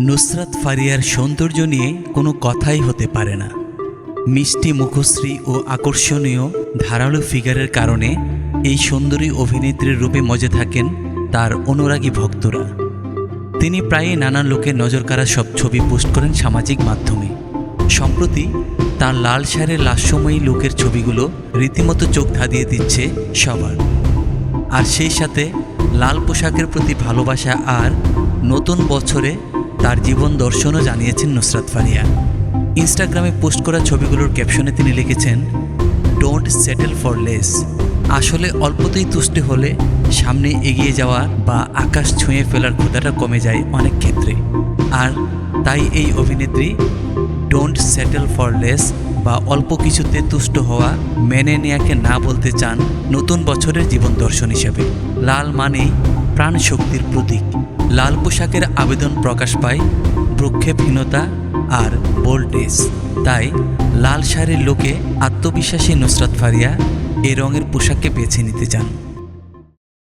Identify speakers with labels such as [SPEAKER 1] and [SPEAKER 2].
[SPEAKER 1] নুসরাত ফারিয়ার সৌন্দর্য নিয়ে কোনো কথাই হতে পারে না। মিষ্টি মুখশ্রী ও আকর্ষণীয় ধারালো ফিগারের কারণে এই সুন্দরী অভিনেত্রীর রূপে মজে থাকেন তার অনুরাগী ভক্তরা। তিনি প্রায়ই নানান লোকের নজর কাড়া সব ছবি পোস্ট করেন সামাজিক মাধ্যমে। সম্প্রতি তার লাল শাড়ির লাস্যময়ী লোকের ছবিগুলো রীতিমতো চোখ ধাঁধিয়ে দিচ্ছে সবার। আর সেই সাথে লাল পোশাকের প্রতি ভালোবাসা আর নতুন বছরে তার জীবন দর্শনও জানিয়েছেন নুসরাত ফারিয়া। ইনস্টাগ্রামে পোস্ট করা ছবিগুলোর ক্যাপশনে তিনি লিখেছেন ডোন্ট সেটেল ফর লেস আসলে অল্পতেই তুষ্টি হলে সামনে এগিয়ে যাওয়া বা আকাশ ছুঁয়ে ফেলার ক্ষুধাটা কমে যায় অনেক ক্ষেত্রে। আর তাই এই অভিনেত্রী ডোন্ট সেটেল ফর লেস বা অল্প কিছুতে তুষ্ট হওয়া মেনে নেয়াকে না বলতে চান নতুন বছরের জীবন দর্শন হিসেবে। লাল মানেই প্রাণ শক্তির প্রতীক। লাল পোশাকের আবেদন প্রকাশ পায় প্রক্ষেপহীনতা আর বোল্ডনেস তাই লাল শাড়ির লোকে আত্মবিশ্বাসী নুসরাত ফারিয়া এ রঙের পোশাককে বেছে নিতে চান।